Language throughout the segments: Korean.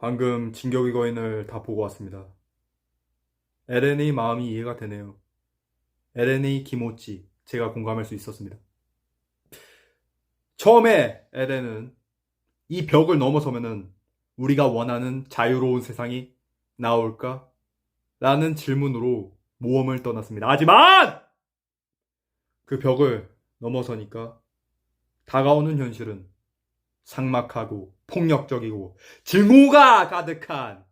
방금 진격의 거인을 다 보고 왔습니다. LNA 마음이 이해가 되네요. LNA 기모찌 제가 공감할 수 있었습니다. 처음에 LN은 이 벽을 넘어서면은 우리가 원하는 자유로운 세상이 나올까? 라는 질문으로 모험을 떠났습니다. 하지만 그 벽을 넘어서니까 다가오는 현실은 상막하고 폭력적이고 증오가 가득한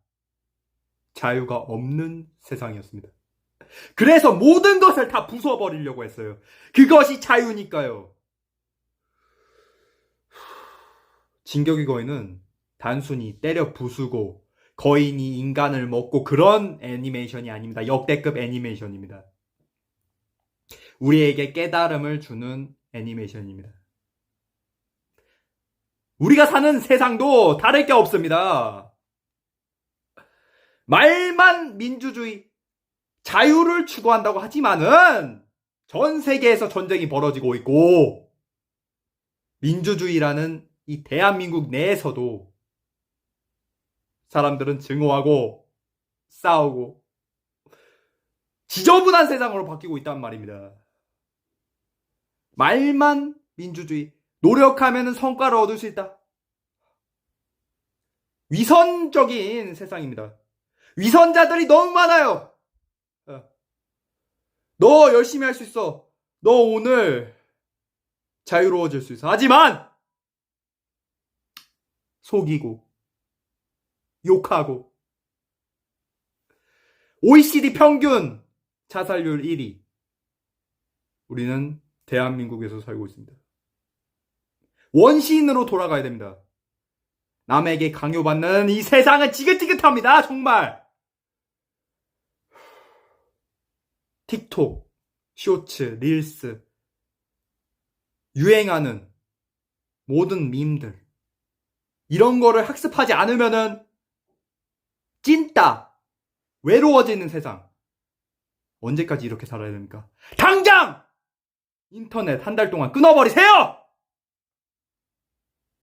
자유가 없는 세상이었습니다. 그래서 모든 것을 다 부숴버리려고 했어요. 그것이 자유니까요. 진격의 거인은 단순히 때려 부수고 거인이 인간을 먹고 그런 애니메이션이 아닙니다. 역대급 애니메이션입니다. 우리에게 깨달음을 주는 애니메이션입니다. 우리가 사는 세상도 다를 게 없습니다. 말만 민주주의, 자유를 추구한다고 하지만은 전 세계에서 전쟁이 벌어지고 있고 민주주의라는 이 대한민국 내에서도 사람들은 증오하고 싸우고 지저분한 세상으로 바뀌고 있단 말입니다. 말만 민주주의, 노력하면 성과를 얻을 수 있다. 위선적인 세상입니다. 위선자들이 너무 많아요. 어. 너 열심히 할 수 있어. 너 오늘 자유로워질 수 있어. 하지만 속이고 욕하고 OECD 평균 자살률 1위. 우리는 대한민국에서 살고 있습니다. 원시인으로 돌아가야 됩니다. 남에게 강요받는 이 세상은 지긋지긋합니다. 정말. 틱톡, 쇼츠, 릴스, 유행하는 모든 밈들. 이런 거를 학습하지 않으면은 찐따, 외로워지는 세상. 언제까지 이렇게 살아야 됩니까? 당장! 인터넷 한 달 동안 끊어버리세요!